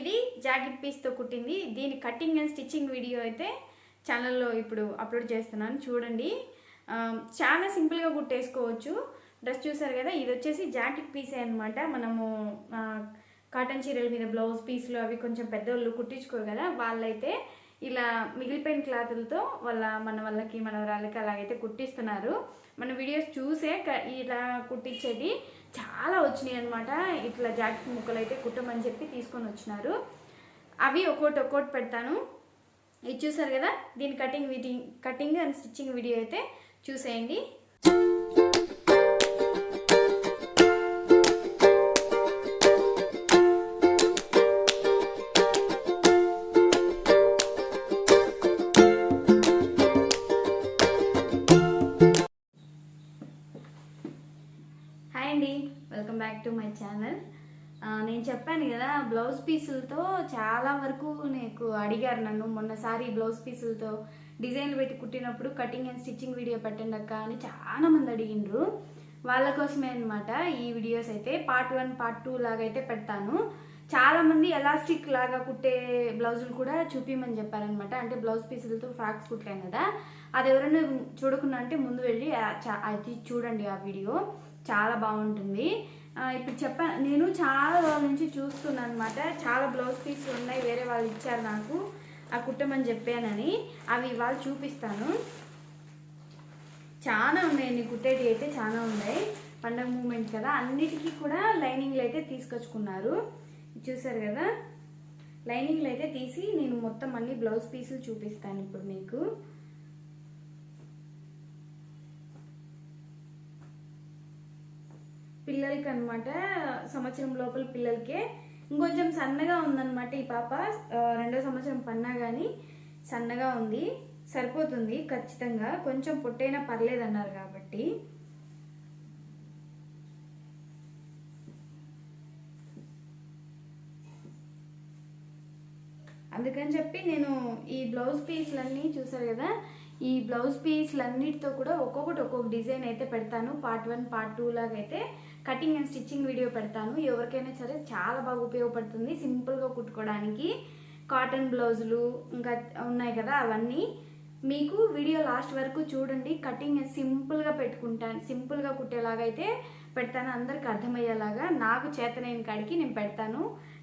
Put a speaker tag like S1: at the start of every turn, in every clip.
S1: ఇది జాకెట్ పీస్తో కుట్టింది. దీని కటింగ్ అండ్ స్టిచ్చింగ్ వీడియో అయితే ఛానల్లో ఇప్పుడు అప్లోడ్ చేస్తున్నాను. చూడండి. చాలా సింపుల్గా కుట్టేసుకోవచ్చు. డ్రెస్ చూసారు కదా ఇది వచ్చేసి జాకెట్ పీసే అనమాట మనము కాటన్ చీరల మీద బ్లౌజ్ పీస్లు అవి కొంచెం పెద్దోళ్ళు కుట్టించుకోరు కదా వాళ్ళైతే ఇలా మిగిలిపోయిన క్లాతులతో వాళ్ళ మన వాళ్ళకి మన వాళ్ళకి అలాగైతే కుట్టిస్తున్నారు. మన వీడియోస్ చూసే ఇలా కుట్టించేది చాలా వచ్చినాయి అనమాట ఇట్లా జాకెట్ ముక్కలు అయితే కుట్టమని చెప్పి తీసుకొని వచ్చినారు. అవి ఒక్కోటి ఒక్కోటి పెడతాను. ఇది చూసారు కదా? దీని కటింగ్ వీటి కటింగ్ అండ్ స్టిచ్చింగ్ వీడియో అయితే చూసేయండి. To my channel. నేను చెప్పాను కదా బ్లౌజ్ పీసులతో చాలా వరకు నీకు అడిగారు నన్ను. మొన్నసారి బ్లౌజ్ పీసులతో డిజైన్లు పెట్టి కుట్టినప్పుడు కటింగ్ అండ్ స్టిచ్చింగ్ వీడియో పెట్టండి అక్క అని చాలా మంది అడిగిండ్రు. వాళ్ళ కోసమే అనమాట ఈ వీడియోస్ అయితే. పార్ట్ వన్ పార్ట్ టూ లాగా అయితే పెడతాను చాలామంది ఎలాస్టిక్ లాగా కుట్టే బ్లౌజులు కూడా చూపించమని చెప్పారనమాట అంటే బ్లౌజ్ పీసులతో ఫ్రాక్స్ కుట్టాం కదా. అది ఎవరైనా చూడకుండా అంటే ముందు వెళ్ళి చా- అది చూడండి ఆ వీడియో. చాలా బాగుంటుంది. ఇప్పుడు చెప్పా నేను చాలా రోజుల నుంచి చూస్తున్నాను అనమాట చాలా బ్లౌజ్ పీసులు ఉన్నాయి వేరే వాళ్ళు ఇచ్చారు నాకు. ఆ కుట్టమని చెప్పానని. అవి ఇవాళ చూపిస్తాను. చాలా ఉన్నాయండి కుట్టేటివి అయితే చాలా ఉన్నాయి. పండగ మూమెంట్ కదా అన్నిటికీ కూడా లైనింగ్లు అయితే తీసుకొచ్చుకున్నారు. చూసారు కదా? లైనింగ్లు అయితే తీసి నేను మొత్తం అన్ని బ్లౌజ్ పీసులు చూపిస్తాను ఇప్పుడు మీకు. పిల్లలకి అనమాట సంవత్సరం లోపల పిల్లలకే. ఇంకొంచెం సన్నగా ఉందన్నమాట ఈ పాప. రెండో సంవత్సరం పన్నా కానీ సన్నగా ఉంది. సరిపోతుంది ఖచ్చితంగా. కొంచెం పొట్టైనా పర్లేదన్నారు కాబట్టి. అందుకని చెప్పి నేను ఈ బ్లౌజ్ పీస్లన్నీ చూసారు కదా ఈ బ్లౌజ్ పీస్లన్నిటితో కూడా ఒక్కొక్కటి ఒక్కొక్క డిజైన్ అయితే పెడతాను. పార్ట్ వన్ పార్ట్ టూ లాగా అయితే కటింగ్ అండ్ స్టిచ్చింగ్ వీడియో పెడతాను. ఎవరికైనా సరే చాలా బాగా ఉపయోగపడుతుంది. సింపుల్గా కుట్టుకోవడానికి కాటన్ బ్లౌజులు ఇంకా ఉన్నాయి కదా అవన్నీ. మీకు వీడియో లాస్ట్ వరకు చూడండి. కటింగ్ సింపుల్గా పెట్టుకుంటాను సింపుల్గా కుట్టేలాగా అయితే పెడతాను. అందరికి అర్థమయ్యేలాగా నాకు చేతనైన కాడికి నేను పెడతాను.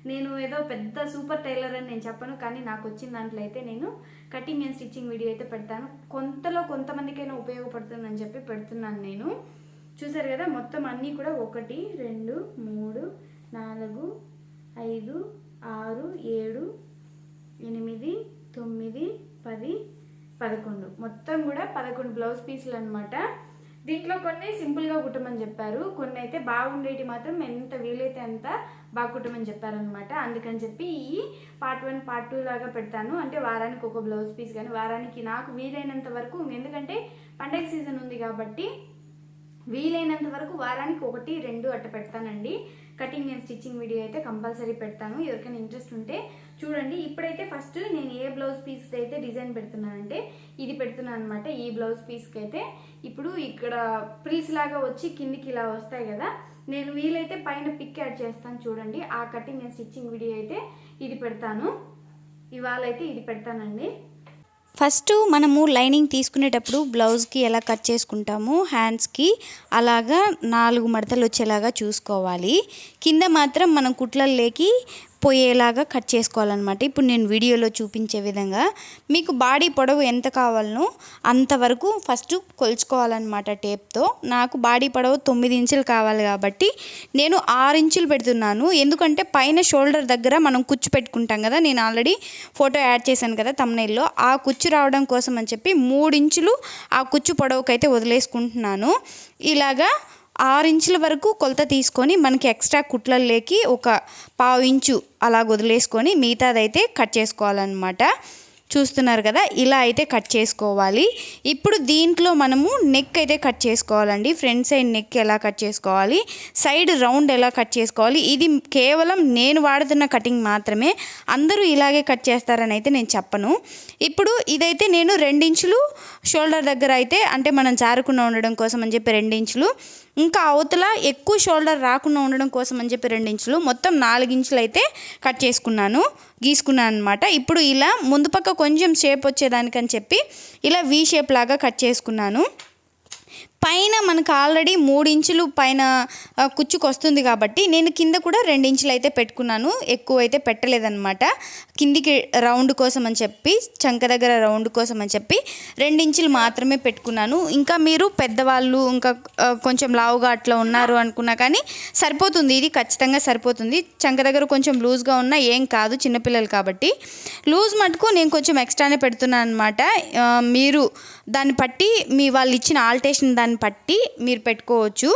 S1: నేను ఏదో పెద్ద సూపర్ టైలర్ అని నేను చెప్పను కానీ నాకు వచ్చిన దాంట్లో అయితే నేను కటింగ్ అండ్ స్టిచ్చింగ్ వీడియో అయితే పెడతాను. కొంతలో కొంతమందికైనా ఉపయోగపడుతుందని చెప్పి పెడుతున్నాను నేను. చూసారు కదా మొత్తం అన్నీ కూడా ఒకటి రెండు మూడు నాలుగు ఐదు ఆరు ఏడు ఎనిమిది తొమ్మిది పది పదకొండు. మొత్తం కూడా పదకొండు బ్లౌజ్ పీసులు అనమాట దీంట్లో కొన్ని సింపుల్గా కుట్టమని చెప్పారు. కొన్ని అయితే బాగుండేటి మాత్రం ఎంత వీలైతే అంత బాగా కుట్టమని చెప్పారనమాట అందుకని చెప్పి ఈ పార్ట్ వన్ పార్ట్ టూ లాగా పెడతాను. అంటే వారానికి ఒక బ్లౌజ్ పీస్ కానీ వారానికి నాకు వీలైనంత వరకు ఎందుకంటే పండగ సీజన్ ఉంది కాబట్టి వీలైనంత వరకు వారానికి ఒకటి రెండు అట్ట పెడతానండి. కటింగ్ అండ్ స్టిచ్చింగ్ వీడియో అయితే కంపల్సరీ పెడతాను. ఎవరికైనా ఇంట్రెస్ట్ ఉంటే చూడండి. ఇప్పుడైతే ఫస్ట్ నేను ఏ బ్లౌజ్ పీస్ అయితే డిజైన్ పెడుతున్నానంటే ఇది పెడుతున్నాను అనమాట ఈ బ్లౌజ్ పీస్కి అయితే ఇప్పుడు ఇక్కడ ప్రిల్స్ లాగా వచ్చి కిందికి ఇలా వస్తాయి కదా. నేను వీలైతే పైన పిక్ యాడ్ చేస్తాను చూడండి. ఆ కటింగ్ అండ్ స్టిచ్చింగ్ వీడియో అయితే ఇది పెడతాను. ఇవాళ అయితే ఇది పెడతానండి.
S2: ఫస్ట్ మనము లైనింగ్ తీసుకునేటప్పుడు బ్లౌజ్కి ఎలా కట్ చేసుకుంటాము హ్యాండ్స్కి అలాగా నాలుగు మడతలు వచ్చేలాగా చూసుకోవాలి. కింద మాత్రం మనం కుట్లల్లోకి పోయేలాగా కట్ చేసుకోవాలన్నమాట. ఇప్పుడు నేను వీడియోలో చూపించే విధంగా మీకు బాడీ పొడవు ఎంత కావాలనో అంతవరకు ఫస్ట్ కొలుచుకోవాలన్నమాట టేప్తో. నాకు బాడీ పొడవు తొమ్మిది ఇంచులు కావాలి కాబట్టి నేను ఆరు ఇంచులు పెడుతున్నాను. ఎందుకంటే పైన షోల్డర్ దగ్గర మనం కుచ్చు పెట్టుకుంటాం కదా నేను ఆల్రెడీ ఫోటో యాడ్ చేశాను కదా తమ్నైల్లో. ఆ కుచ్చు రావడం కోసం అని చెప్పి మూడు ఇంచులు ఆ కుచ్చు పొడవుకైతే వదిలేసుకుంటున్నాను. ఇలాగా ఆరు ఇంచుల వరకు కొలత తీసుకొని మనకి ఎక్స్ట్రా కుట్లల్లోకి ఒక పావు ఇంచు అలా వదిలేసుకొని మిగతాదైతే కట్ చేసుకోవాలన్నమాట. చూస్తున్నారు కదా ఇలా అయితే కట్ చేసుకోవాలి. ఇప్పుడు దీంట్లో మనము నెక్ అయితే కట్ చేసుకోవాలండి. ఫ్రంట్ సైడ్ నెక్ ఎలా కట్ చేసుకోవాలి? సైడ్ రౌండ్ ఎలా కట్ చేసుకోవాలి? ఇది కేవలం నేను వాడుతున్న కటింగ్ మాత్రమే. అందరూ ఇలాగే కట్ చేస్తారని అయితే నేను చెప్పను. ఇప్పుడు ఇదైతే నేను రెండించులు షోల్డర్ దగ్గర అయితే అంటే మనం జారకుండా ఉండడం కోసం అని చెప్పి రెండించులు
S1: ఇంకా అవతల ఎక్కువ షోల్డర్ రాకుండా ఉండడం కోసం అని చెప్పి రెండు ఇంచులు మొత్తం నాలుగించులు అయితే కట్ చేసుకున్నాను. గీసుకున్నాను అనమాట ఇప్పుడు ఇలా ముందు పక్క కొంచెం షేప్ వచ్చేదానికని చెప్పి ఇలా వీ షేప్ లాగా కట్ చేసుకున్నాను. పైన మనకు ఆల్రెడీ మూడు ఇంచులు పైన కుచ్చుకు వస్తుంది కాబట్టి నేను కింద కూడా రెండు ఇంచులు అయితే పెట్టుకున్నాను. ఎక్కువ అయితే పెట్టలేదన్నమాట. కిందికి రౌండ్ కోసం అని చెప్పి చంక దగ్గర రౌండ్ కోసం అని చెప్పి రెండు ఇంచులు మాత్రమే పెట్టుకున్నాను. ఇంకా మీరు పెద్దవాళ్ళు ఇంకా కొంచెం లావుగా అట్లా ఉన్నారు అనుకున్నా కానీ సరిపోతుంది. ఇది ఖచ్చితంగా సరిపోతుంది. చంక దగ్గర కొంచెం లూజ్గా ఉన్నా ఏం కాదు చిన్నపిల్లలు కాబట్టి. లూజ్ మటుకు నేను కొంచెం ఎక్స్ట్రానే పెడుతున్నాను అనమాట మీరు దాన్ని బట్టి మీ వాళ్ళు ఇచ్చిన ఆల్టేషన్ దాన్ని పట్టి మీరు పెట్టుకోవచ్చు.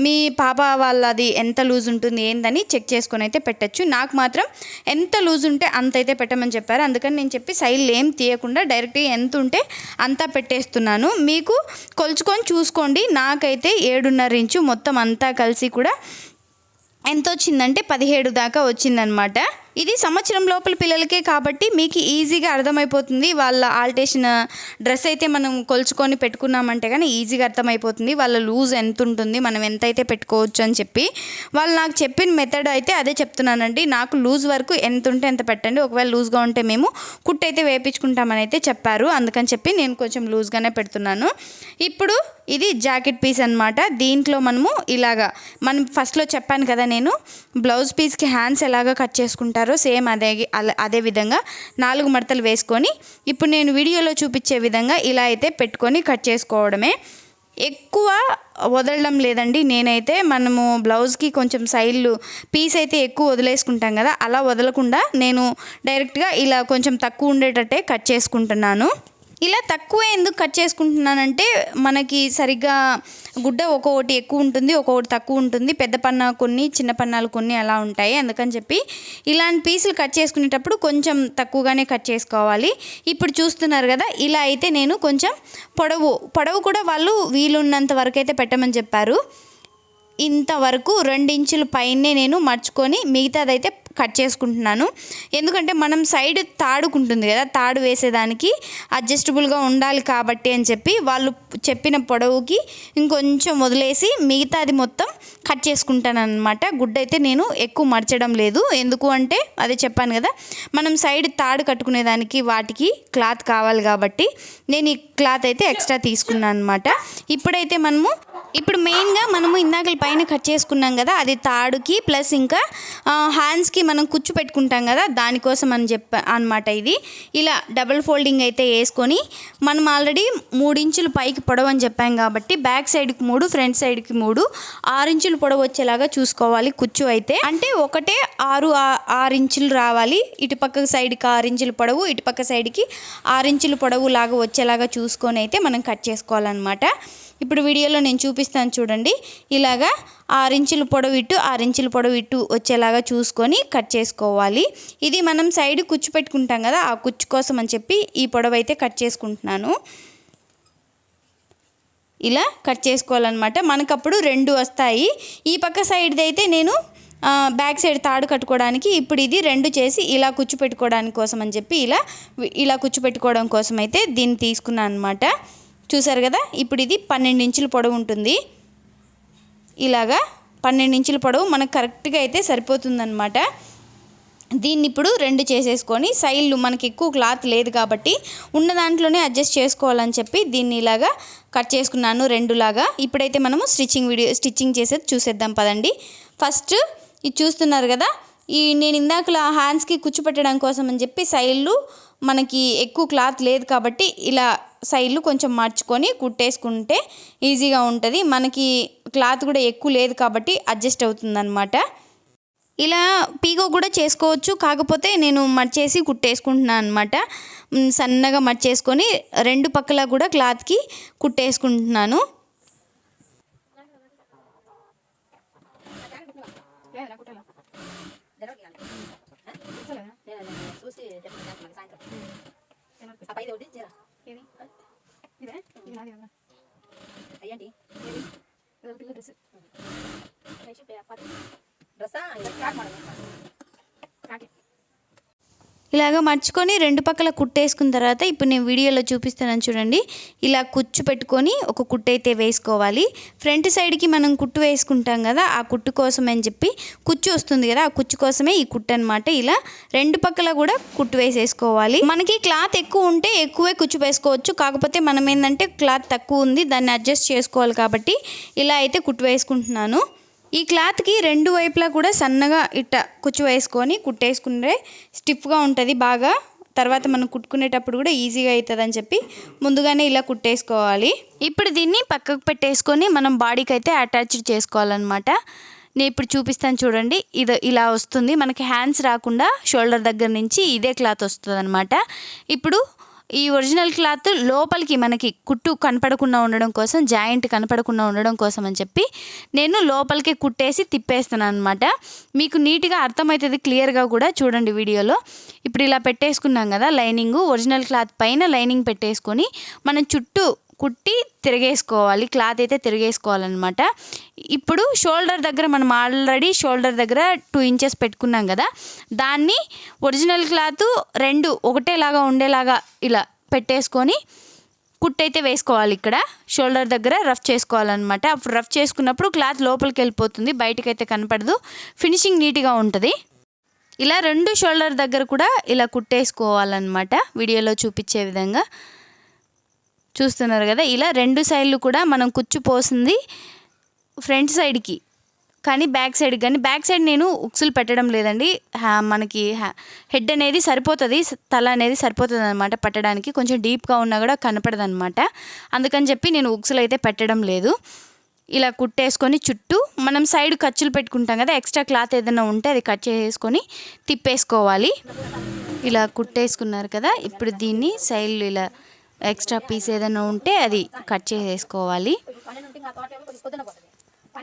S1: మీ పాప వాళ్ళది ఎంత లూజ్ ఉంటుంది ఏందని చెక్ చేసుకొని అయితే పెట్టచ్చు. నాకు మాత్రం ఎంత లూజ్ ఉంటే అంత అయితే పెట్టమని చెప్పారు. అందుకని నేను చెప్పి సైల్ ఏం తీయకుండా డైరెక్ట్గా ఎంత ఉంటే అంతా పెట్టేస్తున్నాను. మీకు కొలుచుకొని చూసుకోండి. నాకైతే ఏడున్నర ఇంచు మొత్తం అంతా కలిసి కూడా ఎంత వచ్చిందంటే పదిహేడు దాకా వచ్చిందనమాట ఇది సంవత్సరం లోపల పిల్లలకే కాబట్టి మీకు ఈజీగా అర్థమైపోతుంది. వాళ్ళ ఆల్టేషన్ డ్రెస్ అయితే మనం కొలుచుకొని పెట్టుకున్నామంటే కానీ ఈజీగా అర్థమైపోతుంది. వాళ్ళ లూజ్ ఎంత ఉంటుంది మనం ఎంత అయితే పెట్టుకోవచ్చు అని చెప్పి. వాళ్ళు నాకు చెప్పిన మెథడ్ అయితే అదే చెప్తున్నానండి. నాకు లూజ్ వరకు ఎంత ఉంటే ఎంత పెట్టండి. ఒకవేళ లూజ్గా ఉంటే మేము కుట్టు అయితే వేయించుకుంటామని అయితే చెప్పారు. అందుకని చెప్పి నేను కొంచెం లూజ్గానే పెడుతున్నాను. ఇప్పుడు ఇది జాకెట్ పీస్ అన్నమాట. దీంట్లో మనము ఇలాగా మనం ఫస్ట్లో చెప్పాను కదా నేను బ్లౌజ్ పీస్కి హ్యాండ్స్ ఎలాగ కట్ చేసుకుంటాను సేమ్ అదే అలా- అదే విధంగా నాలుగు మడతలు వేసుకొని ఇప్పుడు నేను వీడియోలో చూపించే విధంగా ఇలా అయితే పెట్టుకొని కట్ చేసుకోవడమే. ఎక్కువ వదలడం లేదండి. నేనైతే మనము బ్లౌజ్కి కొంచెం సైడ్లు పీస్ అయితే ఎక్కువ వదిలేసుకుంటాం కదా అలా వదలకుండా నేను డైరెక్ట్గా ఇలా కొంచెం తక్కువ ఉండేటట్టే కట్ చేసుకుంటున్నాను. ఇలా తక్కువ ఎందుకు కట్ చేసుకుంటున్నానంటే మనకి సరిగ్గా గుడ్డ ఒక్కొక్కటి ఎక్కువ ఉంటుంది ఒక్కొక్కటి తక్కువ ఉంటుంది. పెద్ద పన్నా కొన్ని చిన్న పన్నాలు కొన్ని అలా ఉంటాయి. అందుకని చెప్పి ఇలాంటి పీసులు కట్ చేసుకునేటప్పుడు కొంచెం తక్కువగానే కట్ చేసుకోవాలి. ఇప్పుడు చూస్తున్నారు కదా ఇలా అయితే నేను కొంచెం పొడవు పొడవు కూడా వాళ్ళు వీలున్నంత వరకు అయితే పెట్టమని చెప్పారు. ఇంతవరకు ఇంచుల పైనే నేను మర్చుకొని మిగతాదైతే కట్ చేసుకుంటున్నాను. ఎందుకంటే మనం సైడ్ తాడుకుంటుంది కదా తాడు వేసేదానికి అడ్జస్టబుల్గా ఉండాలి కాబట్టి అని చెప్పి వాళ్ళు చెప్పిన పొడవుకి ఇంకొంచెం వదిలేసి మిగతాది మొత్తం కట్ చేసుకుంటాను అనమాట గుడ్డ అయితే నేను ఎక్కువ మర్చడం లేదు. ఎందుకు అంటే అదే చెప్పాను కదా మనం సైడ్ తాడు కట్టుకునేదానికి వాటికి క్లాత్ కావాలి కాబట్టి నేను ఈ క్లాత్ అయితే ఎక్స్ట్రా తీసుకున్నాను అనమాట ఇప్పుడైతే మనము ఇప్పుడు మెయిన్గా మనము ఇందాక పైన కట్ చేసుకున్నాం కదా అది తాడుకి ప్లస్ ఇంకా హ్యాండ్స్కి మనం కుచ్చు పెట్టుకుంటాం కదా దానికోసం అని చెప్ప అనమాట ఇది. ఇలా డబుల్ ఫోల్డింగ్ అయితే వేసుకొని మనం ఆల్రెడీ మూడు ఇంచులు పైకి పొడవు అని చెప్పాం కాబట్టి బ్యాక్ సైడ్కి మూడు ఫ్రంట్ సైడ్కి మూడు ఆరు ఇంచులు పొడవు వచ్చేలాగా చూసుకోవాలి కుచ్చు అయితే. అంటే ఒకటే ఆరు ఆ- ఆరు ఇంచులు రావాలి ఇటుపక్క సైడ్కి ఆరు ఇంచులు పొడవు ఇటుపక్క సైడ్కి ఆరు ఇంచులు పొడవు లాగా వచ్చేలాగా చూసుకొని అయితే మనం కట్ చేసుకోవాలన్నమాట. ఇప్పుడు వీడియోలో నేను చూపిస్తాను చూడండి. ఇలాగా ఆరించులు పొడవు ఇటు ఆరించులు పొడవు ఇటు వచ్చేలాగా చూసుకొని కట్ చేసుకోవాలి. ఇది మనం సైడ్ కుచ్చు పెట్టుకుంటాం కదా ఆ కుచ్చు కోసం అని చెప్పి ఈ పొడవు అయితే కట్ చేసుకుంటున్నాను. ఇలా కట్ చేసుకోవాలన్నమాట. మనకప్పుడు రెండు వస్తాయి. ఈ పక్క సైడ్ది అయితే నేను బ్యాక్ సైడ్ తాడు కట్టుకోవడానికి ఇప్పుడు ఇది రెండు చేసి ఇలా కుచ్చు పెట్టుకోవడానికి కోసం అని చెప్పి ఇలా ఇలా కుచ్చు పెట్టుకోవడం కోసం అయితే దీన్ని తీసుకున్నాను అనమాట చూసారు కదా? ఇప్పుడు ఇది పన్నెండు ఇంచుల పొడవు ఉంటుంది. ఇలాగా పన్నెండు ఇంచుల పొడవు మనకు కరెక్ట్గా అయితే సరిపోతుందన్నమాట. దీన్ని ఇప్పుడు రెండు చేసేసుకొని సైడ్లు మనకి ఎక్కువ క్లాత్ లేదు కాబట్టి ఉన్న దాంట్లోనే అడ్జస్ట్ చేసుకోవాలని చెప్పి దీన్ని ఇలాగా కట్ చేసుకున్నాను రెండులాగా. ఇప్పుడైతే మనము స్టిచ్చింగ్ వీడియో స్టిచ్చింగ్ చేసేది చూసేద్దాం పదండి. ఫస్ట్ ఇది చూస్తున్నారు కదా? ఈ నేను ఇందాకలా హ్యాండ్స్కి కుచ్చు పెట్టడం కోసం అని చెప్పి సైడ్లు మనకి ఎక్కువ క్లాత్ లేదు కాబట్టి ఇలా సైడ్లు కొంచెం మార్చుకొని కుట్టేసుకుంటే ఈజీగా ఉంటుంది. మనకి క్లాత్ కూడా ఎక్కువ లేదు కాబట్టి అడ్జస్ట్ అవుతుందన్నమాట. ఇలా పీకో కూడా చేసుకోవచ్చు. కాకపోతే నేను మర్చేసి కుట్టేసుకుంటున్నాను అనమాట సన్నగా మర్చేసుకొని రెండు పక్కల కూడా క్లాత్కి కుట్టేసుకుంటున్నాను.
S3: చూసి చెప్తాను సాయంత్రం ఆ పైది ఒకటి చీర అయ్యండి డ్రెస్సా ఫ్రాక్ మోడల్
S1: ఇలాగ మర్చుకొని రెండు పక్కల కుట్టేసుకున్న తర్వాత ఇప్పుడు నేను వీడియోలో చూపిస్తాను చూడండి. ఇలా కుచ్చు పెట్టుకొని ఒక కుట్టు అయితే వేసుకోవాలి. ఫ్రంట్ సైడ్కి మనం కుట్టు వేసుకుంటాం కదా ఆ కుట్టు కోసం అని చెప్పి కుచ్చు వస్తుంది కదా ఆ కుచ్చు కోసమే ఈ కుట్టు అనమాట ఇలా రెండు పక్కల కూడా కుట్టు వేసేసుకోవాలి. మనకి క్లాత్ ఎక్కువ ఉంటే ఎక్కువే కుచ్చు వేసుకోవచ్చు. కాకపోతే మనం ఏంటంటే క్లాత్ తక్కువ ఉంది దాన్ని అడ్జస్ట్ చేసుకోవాలి కాబట్టి ఇలా అయితే కుట్టు వేసుకుంటున్నాను. ఈ క్లాత్కి రెండు వైపులా కూడా సన్నగా ఇట్ట కుచ్చు వేసుకొని కుట్టేసుకుంటే స్టిఫ్గా ఉంటుంది బాగా. తర్వాత మనం కుట్టుకునేటప్పుడు కూడా ఈజీగా అవుతుంది అని చెప్పి ముందుగానే ఇలా కుట్టేసుకోవాలి. ఇప్పుడు దీన్ని పక్కకు పెట్టేసుకొని మనం బాడీకి అయితే అటాచ్ చేసుకోవాలన్నమాట. నేను ఇప్పుడు చూపిస్తాను చూడండి. ఇది ఇలా వస్తుంది. మనకి హ్యాండ్స్ రాకుండా షోల్డర్ దగ్గర నుంచి ఇదే క్లాత్ వస్తుంది అనమాట ఇప్పుడు ఈ ఒరిజినల్ క్లాత్ లోపలికి మనకి కుట్టు కనపడకుండా ఉండడం కోసం జాయింట్ కనపడకుండా ఉండడం కోసం అని చెప్పి నేను లోపలికి కుట్టేసి తిప్పేస్తున్నాను అనమాట మీకు నీట్గా అర్థమవుతుంది క్లియర్గా కూడా చూడండి వీడియోలో. ఇప్పుడు ఇలా పెట్టేసుకున్నాం కదా లైనింగ్ ఒరిజినల్ క్లాత్ పైన లైనింగ్ పెట్టేసుకొని మనం చుట్టూ కుట్టి తిరిగేసుకోవాలి క్లాత్ అయితే తిరిగేసుకోవాలన్నమాట. ఇప్పుడు షోల్డర్ దగ్గర మనం ఆల్రెడీ షోల్డర్ దగ్గర టూ ఇంచెస్ పెట్టుకున్నాం కదా దాన్ని ఒరిజినల్ క్లాత్ రెండు ఒకటేలాగా ఉండేలాగా ఇలా పెట్టేసుకొని కుట్టయితే వేసుకోవాలి ఇక్కడ. షోల్డర్ దగ్గర రఫ్ చేసుకోవాలన్నమాట. అప్పుడు రఫ్ చేసుకున్నప్పుడు క్లాత్ లోపలికి వెళ్ళిపోతుంది బయటకైతే కనపడదు. ఫినిషింగ్ నీట్గా ఉంటుంది. ఇలా రెండు షోల్డర్ దగ్గర కూడా ఇలా కుట్టేసుకోవాలన్నమాట. వీడియోలో చూపించే విధంగా. చూస్తున్నారు కదా. ఇలా రెండు సైడ్లు కూడా మనం కుచ్చు పోసింది ఫ్రంట్ సైడ్కి. కానీ బ్యాక్ సైడ్ కానీ బ్యాక్ సైడ్ నేను ఉక్సులు పెట్టడం లేదండి. హ్యా- మనకి హ్యా- హెడ్ అనేది సరిపోతుంది తల అనేది సరిపోతుంది అనమాట పట్టడానికి. కొంచెం డీప్గా ఉన్నా కూడా కనపడదు అనమాట అందుకని చెప్పి నేను ఉక్సులు అయితే పెట్టడం లేదు. ఇలా కుట్టేసుకొని చుట్టూ మనం సైడ్ ఖర్చులు పెట్టుకుంటాం కదా ఎక్స్ట్రా క్లాత్ ఏదైనా ఉంటే అది కట్ చేసుకొని తిప్పేసుకోవాలి. ఇలా కుట్టేసుకున్నారు కదా ఇప్పుడు దీన్ని సైడ్లు ఇలా ఎక్స్ట్రా పీస్ ఏదైనా ఉంటే అది కట్ చేసేసుకోవాలి.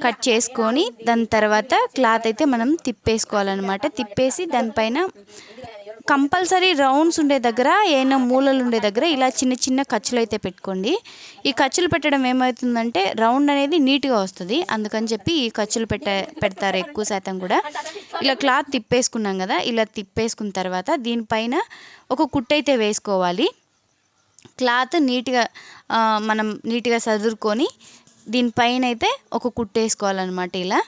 S1: కట్ చేసుకొని దాని తర్వాత క్లాత్ అయితే మనం తిప్పేసుకోవాలన్నమాట. తిప్పేసి దానిపైన కంపల్సరీ రౌండ్స్ ఉండే దగ్గర ఏమైనా మూలలు ఉండే దగ్గర ఇలా చిన్న చిన్న ఖర్చులు అయితే పెట్టుకోండి. ఈ ఖర్చులు పెట్టడం ఏమవుతుందంటే రౌండ్ అనేది నీట్గా వస్తుంది. అందుకని చెప్పి ఈ ఖర్చులు పెట్ట పెడతారు ఎక్కువ శాతం కూడా. ఇలా క్లాత్ తిప్పేసుకున్నాం కదా ఇలా తిప్పేసుకున్న తర్వాత దీనిపైన ఒక కుట్టైతే వేసుకోవాలి. క్లాత్ నీట్గా మనం నీట్గా సదురుకొని దీనిపైన అయితే ఒక కుట్టేసుకోవాలన్నమాట ఇలా.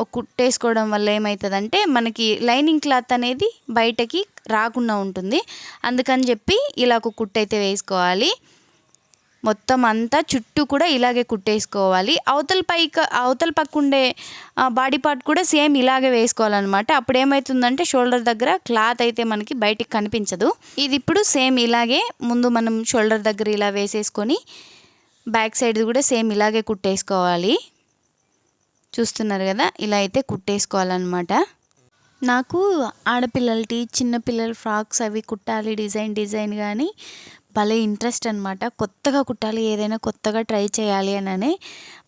S1: ఒక కుట్టేసుకోవడం వల్ల ఏమవుతుందంటే మనకి లైనింగ్ క్లాత్ అనేది బయటకి రాకుండా ఉంటుంది. అందుకని చెప్పి ఇలా ఒక కుట్టు అయితే వేసుకోవాలి. మొత్తం అంతా చుట్టూ కూడా ఇలాగే కుట్టేసుకోవాలి. అవతల పైక అవతల పక్క ఉండే బాడీ పార్ట్ కూడా సేమ్ ఇలాగే వేసుకోవాలన్నమాట. అప్పుడు ఏమవుతుందంటే షోల్డర్ దగ్గర క్లాత్ అయితే మనకి బయటికి కనిపించదు. ఇది ఇప్పుడు సేమ్ ఇలాగే ముందు మనం షోల్డర్ దగ్గర ఇలా వేసేసుకొని బ్యాక్ సైడ్ కూడా సేమ్ ఇలాగే కుట్టేసుకోవాలి. చూస్తున్నారు కదా? ఇలా అయితే కుట్టేసుకోవాలన్నమాట. నాకు ఆడపిల్లలటి చిన్నపిల్లల ఫ్రాక్స్ అవి కుట్టాలి డిజైన్ డిజైన్ కానీ భలే ఇంట్రెస్ట్ అనమాట కొత్తగా కుట్టాలి ఏదైనా కొత్తగా ట్రై చేయాలి అని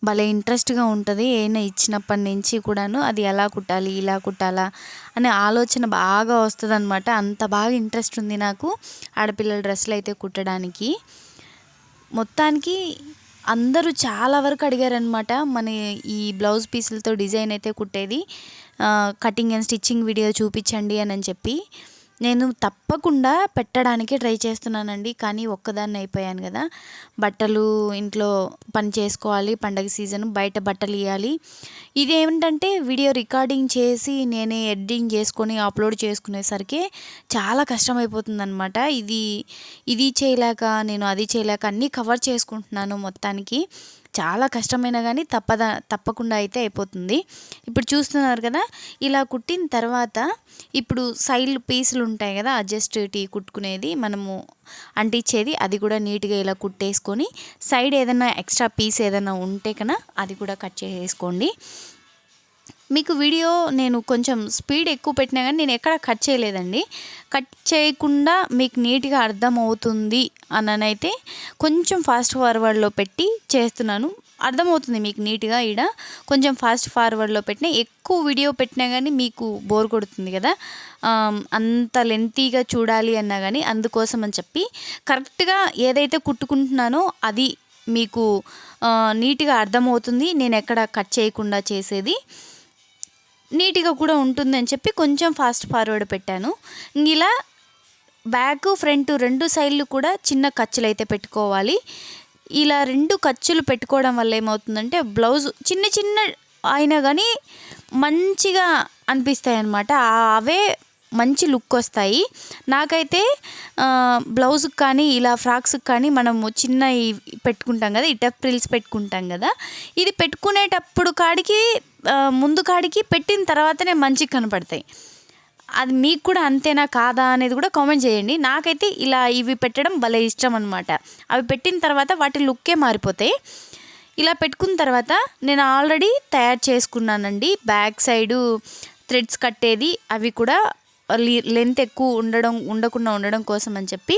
S1: భలే ఇంట్రెస్ట్గా ఉంటుంది. ఏదైనా ఇచ్చినప్పటి నుంచి కూడాను అది ఎలా కుట్టాలి ఇలా కుట్టాలా అనే ఆలోచన బాగా వస్తుంది అనమాట అంత బాగా ఇంట్రెస్ట్ ఉంది నాకు ఆడపిల్లల డ్రెస్సులు అయితే కుట్టడానికి. మొత్తానికి అందరూ చాలా వరకు అడిగారనమాట మన ఈ బ్లౌజ్ పీసులతో డిజైన్ అయితే కుట్టేది. కటింగ్ అండ్ స్టిచ్చింగ్ వీడియో చూపించండి అని అని చెప్పి. నేను తప్పకుండా పెట్టడానికి ట్రై చేస్తున్నానండి. కానీ ఒక్కదాన్ని అయిపోయాను కదా. బట్టలు ఇంట్లో పని చేసుకోవాలి. పండగ సీజన్ బయట బట్టలు ఇవ్వాలి ఇది ఏమిటంటే వీడియో రికార్డింగ్ చేసి నేనే ఎడిటింగ్ చేసుకొని అప్లోడ్ చేసుకునేసరికి చాలా కష్టమైపోతుందనమాట ఇది ఇది చేయలేక నేను అది చేయలేక అన్నీ కవర్ చేసుకుంటున్నాను మొత్తానికి. చాలా కష్టమైన కానీ తప్పద తప్పకుండా అయితే అయిపోతుంది. ఇప్పుడు చూస్తున్నారు కదా ఇలా కుట్టిన తర్వాత ఇప్పుడు సైడ్ పీసులు ఉంటాయి కదా జస్ట్ టీ కుట్టుకునేది మనము అంటించేది అది కూడా నీట్గా ఇలా కుట్టేసుకొని సైడ్ ఏదైనా ఎక్స్ట్రా పీస్ ఏదైనా ఉంటే కన్నా అది కూడా కట్ చేసేసుకోండి. మీకు వీడియో నేను కొంచెం స్పీడ్ ఎక్కువ పెట్టినా కానీ నేను ఎక్కడ కట్ చేయలేదండి. కట్ చేయకుండా మీకు నీట్గా అర్థమవుతుంది అన్ననైతే అననైతే కొంచెం ఫాస్ట్ ఫార్వర్డ్లో పెట్టి చేస్తున్నాను. అర్థమవుతుంది మీకు నీట్గా ఈడ. కొంచెం ఫాస్ట్ ఫార్వర్డ్లో పెట్టినా ఎక్కువ వీడియో పెట్టినా కానీ మీకు బోర్ కొడుతుంది కదా. అంత లెంతీగా చూడాలి అన్నా కానీ అందుకోసం అని చెప్పి కరెక్ట్గా ఏదైతే కుట్టుకుంటున్నానో అది మీకు నీట్గా అర్థమవుతుంది. నేను ఎక్కడ కట్ చేయకుండా చేసేది. నీట్గా కూడా ఉంటుందని చెప్పి కొంచెం ఫాస్ట్ ఫార్వర్డ్ పెట్టాను. ఇలా బ్యాక్ ఫ్రంట్ రెండు సైడ్లు కూడా చిన్న ఖర్చులు అయితే పెట్టుకోవాలి. ఇలా రెండు ఖర్చులు పెట్టుకోవడం వల్ల ఏమవుతుందంటే బ్లౌజ్ చిన్న చిన్న అయినా కానీ మంచిగా అనిపిస్తాయి అన్నమాట అవే మంచి లుక్ వస్తాయి నాకైతే బ్లౌజ్కి కానీ ఇలా ఫ్రాక్స్కి కానీ మనము చిన్న పెట్టుకుంటాం కదా ఈ టఫ్ ప్రిల్స్ పెట్టుకుంటాం కదా ఇది పెట్టుకునేటప్పుడు కాడికి ముందు కాడికి పెట్టిన తర్వాతనే మంచిగా కనపడతాయి. అది మీకు కూడా అంతేనా కాదా అనేది కూడా కామెంట్ చేయండి. నాకైతే ఇలా ఇవి పెట్టడం భలే ఇష్టం అనమాట అవి పెట్టిన తర్వాత వాటి లుక్కే మారిపోతాయి. ఇలా పెట్టుకున్న తర్వాత నేను ఆల్రెడీ తయారు చేసుకున్నానండి. బ్యాక్ సైడు థ్రెడ్స్ కట్టేది అవి కూడా లెంత్ ఎక్కువ ఉండడం ఉండకుండా ఉండడం కోసం అని చెప్పి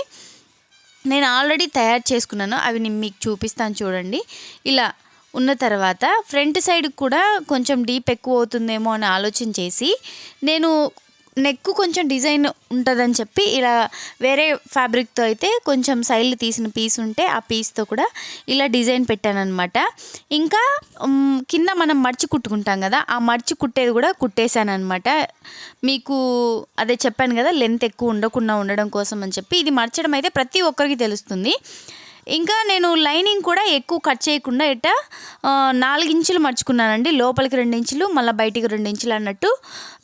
S1: నేను ఆల్రెడీ తయారు చేసుకున్నాను. అవి నేను మీకు చూపిస్తాను చూడండి. ఇలా ఉన్న తర్వాత ఫ్రంట్ సైడ్ కూడా కొంచెం డీప్ ఎక్కువ అవుతుందేమో అని ఆలోచన చేసి నేను నెక్ కొంచెం డిజైన్ ఉంటుందని చెప్పి ఇలా వేరే ఫ్యాబ్రిక్తో అయితే కొంచెం సైడ్ తీసిన పీస్ ఉంటే ఆ పీస్తో కూడా ఇలా డిజైన్ పెట్టానమాట ఇంకా కింద మనం మడిచి కుట్టుకుంటాం కదా ఆ మడిచి కుట్టేది కూడా కుట్టేశాను అనమాట మీకు అదే చెప్పాను కదా లెంత్ ఎక్కువ ఉండకుండా ఉండడం కోసం అని చెప్పి ఇది మర్చడం అయితే ప్రతి ఒక్కరికి తెలుస్తుంది. ఇంకా నేను లైనింగ్ కూడా ఎక్కువ కట్ చేయకుండా ఇట్ట నాలుగించులు మర్చుకున్నానండి. లోపలికి రెండు ఇంచులు మళ్ళీ బయటికి రెండు ఇంచులు అన్నట్టు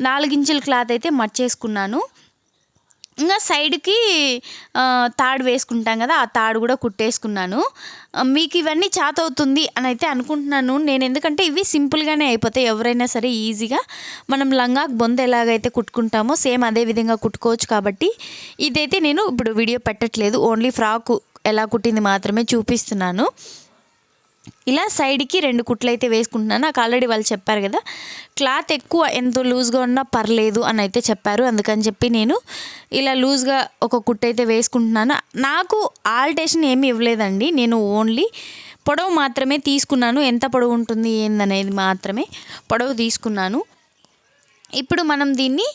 S1: నాలుగు క్లాత్ అయితే మర్చేసుకున్నాను. ఇంకా సైడ్కి తాడు వేసుకుంటాం కదా ఆ తాడు కూడా కుట్టేసుకున్నాను. మీకు ఇవన్నీ చాత అవుతుంది అని అయితే అనుకుంటున్నాను. నేను ఎందుకంటే ఇవి సింపుల్గానే అయిపోతాయి ఎవరైనా సరే ఈజీగా. మనం లంగాకు బొంద ఎలాగైతే కుట్టుకుంటామో సేమ్ అదే విధంగా కుట్టుకోవచ్చు కాబట్టి. ఇదైతే నేను ఇప్పుడు వీడియో పెట్టట్లేదు ఓన్లీ ఫ్రాకు ఎలా కుట్టింది మాత్రమే చూపిస్తున్నాను. ఇలా సైడ్కి రెండు కుట్లు అయితే వేసుకుంటున్నాను. నాకు ఆల్రెడీ వాళ్ళు చెప్పారు కదా క్లాత్ ఎక్కువ ఎంత లూజ్గా ఉన్నా పర్లేదు అని అయితే చెప్పారు. అందుకని చెప్పి నేను ఇలా లూజ్గా ఒక కుట్టు అయితే వేసుకుంటున్నాను. నాకు ఆల్టేషన్ ఏమీ ఇవ్వలేదండి. నేను ఓన్లీ పొడవు మాత్రమే తీసుకున్నాను. ఎంత పొడవు ఉంటుంది ఏందనేది మాత్రమే పొడవు తీసుకున్నాను. ఇప్పుడు మనం దీన్ని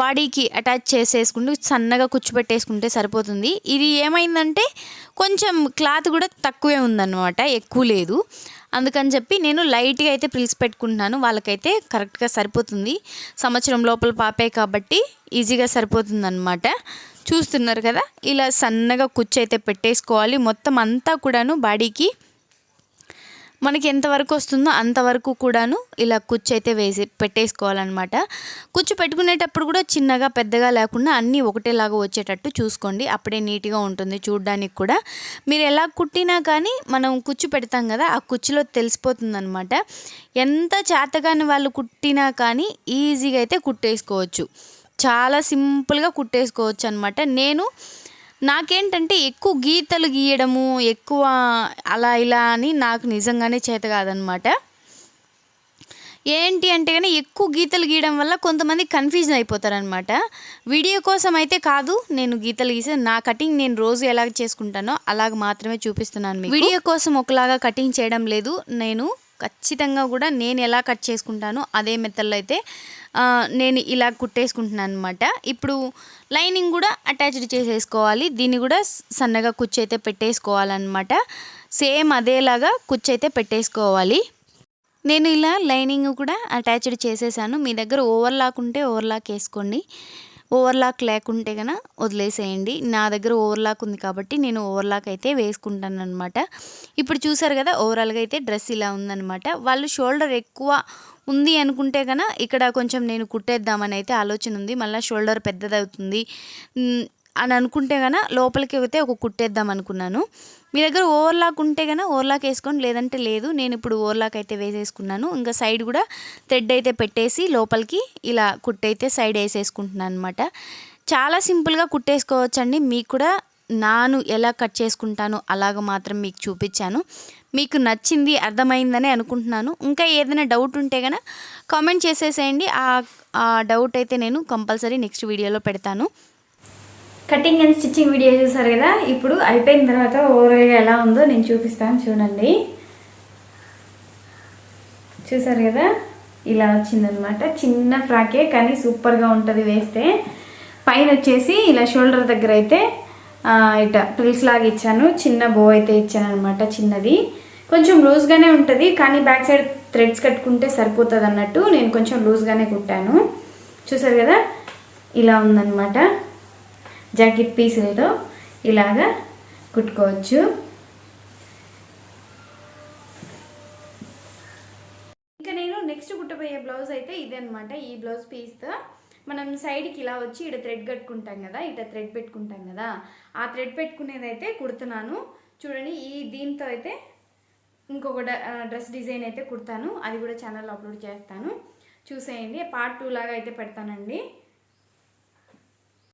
S1: బాడీకి అటాచ్ చేసేసుకుంటూ సన్నగా కూర్చోబెట్టేసుకుంటే సరిపోతుంది. ఇది ఏమైందంటే కొంచెం క్లాత్ కూడా తక్కువే ఉందన్నమాట ఎక్కువ లేదు. అందుకని చెప్పి నేను లైట్గా అయితే ప్రిల్స్ పెట్టుకుంటున్నాను. వాళ్ళకైతే కరెక్ట్గా సరిపోతుంది. సంవత్సరం లోపల పాపే కాబట్టి ఈజీగా సరిపోతుంది అనమాట చూస్తున్నారు కదా ఇలా సన్నగా కుచ్చి అయితే పెట్టేసుకోవాలి. మొత్తం అంతా కూడాను బాడీకి మనకి ఎంతవరకు వస్తుందో అంతవరకు కూడాను ఇలా కుచ్చు అయితే వేసి పెట్టేసుకోవాలన్నమాట. కుచ్చు పెట్టుకునేటప్పుడు కూడా చిన్నగా పెద్దగా లేకుండా అన్నీ ఒకటేలాగా వచ్చేటట్టు చూసుకోండి. అప్పుడే నీట్గా ఉంటుంది చూడడానికి కూడా. మీరు ఎలా కుట్టినా కానీ మనం కుచ్చు పెడతాం కదా ఆ కుచ్చులో తెలిసిపోతుంది ఎంత చేతగాని వాళ్ళు కుట్టినా కానీ ఈజీగా అయితే కుట్టేసుకోవచ్చు. చాలా సింపుల్గా కుట్టేసుకోవచ్చు అనమాట నేను నాకేంటంటే ఎక్కువ గీతలు గీయడము ఎక్కువ అలా ఇలా అని నాకు నిజంగానే చేత కాదనమాట. ఏంటి అంటే కానీ ఎక్కువ గీతలు గీయడం వల్ల కొంతమంది కన్ఫ్యూజన్ అయిపోతారనమాట. వీడియో కోసం అయితే కాదు నేను గీతలు గీసే నా కటింగ్ నేను రోజు ఎలా చేసుకుంటానో అలాగ మాత్రమే చూపిస్తున్నాను మీకు. వీడియో కోసం ఒకలాగా కటింగ్ చేయడం లేదు నేను ఖచ్చితంగా కూడా నేను ఎలా కట్ చేసుకుంటానో అదే మెథడ్లో అయితే నేను ఇలా కుట్టేసుకుంటున్నాను అనమాట ఇప్పుడు లైనింగ్ కూడా అటాచ్డ్ చేసేసుకోవాలి. దీన్ని కూడా సన్నగా కుచ్చు అయితే పెట్టేసుకోవాలన్నమాట. సేమ్ అదేలాగా కుచ్చు అయితే పెట్టేసుకోవాలి. నేను ఇలా లైనింగ్ కూడా అటాచ్డ్ చేసేసాను. మీ దగ్గర ఓవర్లాక్ ఉంటే ఓవర్లాక్ వేసుకోండి. ఓవర్లాక్ లేకుంటే కనుక వదిలేసేయండి. నా దగ్గర ఓవర్లాక్ ఉంది కాబట్టి నేను ఓవర్లాక్ అయితే వేసుకుంటాను అనమాట ఇప్పుడు చూసారు కదా ఓవరాల్గా అయితే డ్రెస్ ఇలా ఉందనమాట వాళ్ళు షోల్డర్ ఎక్కువ ఉంది అనుకుంటే కనుక ఇక్కడ కొంచెం నేను కుట్టేద్దామని అయితే ఆలోచన ఉంది. మళ్ళీ షోల్డర్ పెద్దదవుతుంది. అని అనుకుంటే కనుక లోపలికి అయితే ఒక కుట్టేద్దాం అనుకున్నాను. మీ దగ్గర ఓవర్లాక్ ఉంటే కనుక ఓవర్లాక్ వేసుకోండి. లేదంటే లేదు. నేను ఇప్పుడు ఓవర్లాక్ అయితే వేసేసుకున్నాను. ఇంకా సైడ్ కూడా థ్రెడ్ అయితే పెట్టేసి లోపలికి ఇలా కుట్టయితే సైడ్ వేసేసుకుంటున్నాను అనమాట చాలా సింపుల్గా కుట్టేసుకోవచ్చండి. మీకు కూడా నాను ఎలా కట్ చేసుకుంటాను అలాగ మాత్రం మీకు చూపించాను. మీకు నచ్చింది అర్థమైందని అనుకుంటున్నాను. ఇంకా ఏదైనా డౌట్ ఉంటే కనుక కామెంట్ చేసేసేయండి. ఆ ఆ డౌట్ అయితే నేను కంపల్సరీ నెక్స్ట్ వీడియోలో పెడతాను.
S4: కటింగ్ అండ్ స్టిచ్చింగ్ వీడియో చూసారు కదా? ఇప్పుడు అయిపోయిన తర్వాత ఓవరాల్గా ఎలా ఉందో నేను చూపిస్తాను చూడండి. చూసారు కదా? ఇలా వచ్చిందనమాట చిన్న ఫ్రాకే కానీ సూపర్గా ఉంటుంది వేస్తే. పైన వచ్చేసి ఇలా షోల్డర్ దగ్గర అయితే ఇట ప్రిల్స్ లాగా ఇచ్చాను. చిన్న బో అయితే ఇచ్చాను అనమాట చిన్నది. కొంచెం లూజ్గానే ఉంటుంది కానీ బ్యాక్ సైడ్ థ్రెడ్స్ కట్టుకుంటే సరిపోతుంది అన్నట్టు నేను కొంచెం లూజ్గానే కుట్టాను. చూసారు కదా? ఇలా ఉందన్నమాట.
S1: జాకెట్ పీసులతో ఇలాగా కుట్టుకోవచ్చు. ఇంకా నేను నెక్స్ట్ కుట్టబోయే బ్లౌజ్ అయితే ఇదే అనమాట ఈ బ్లౌజ్ పీస్తో మనం సైడ్కి ఇలా వచ్చి ఇక్కడ థ్రెడ్ కట్టుకుంటాం కదా ఇట థ్రెడ్ పెట్టుకుంటాం కదా ఆ థ్రెడ్ పెట్టుకునేది అయితే కుడుతున్నాను చూడండి ఈ దీంతో అయితే ఇంకొక డ్రెస్ డిజైన్ అయితే కుడతాను. అది కూడా ఛానల్లో అప్లోడ్ చేస్తాను. చూసేయండి పార్ట్ టూ లాగా అయితే పెడతానండి.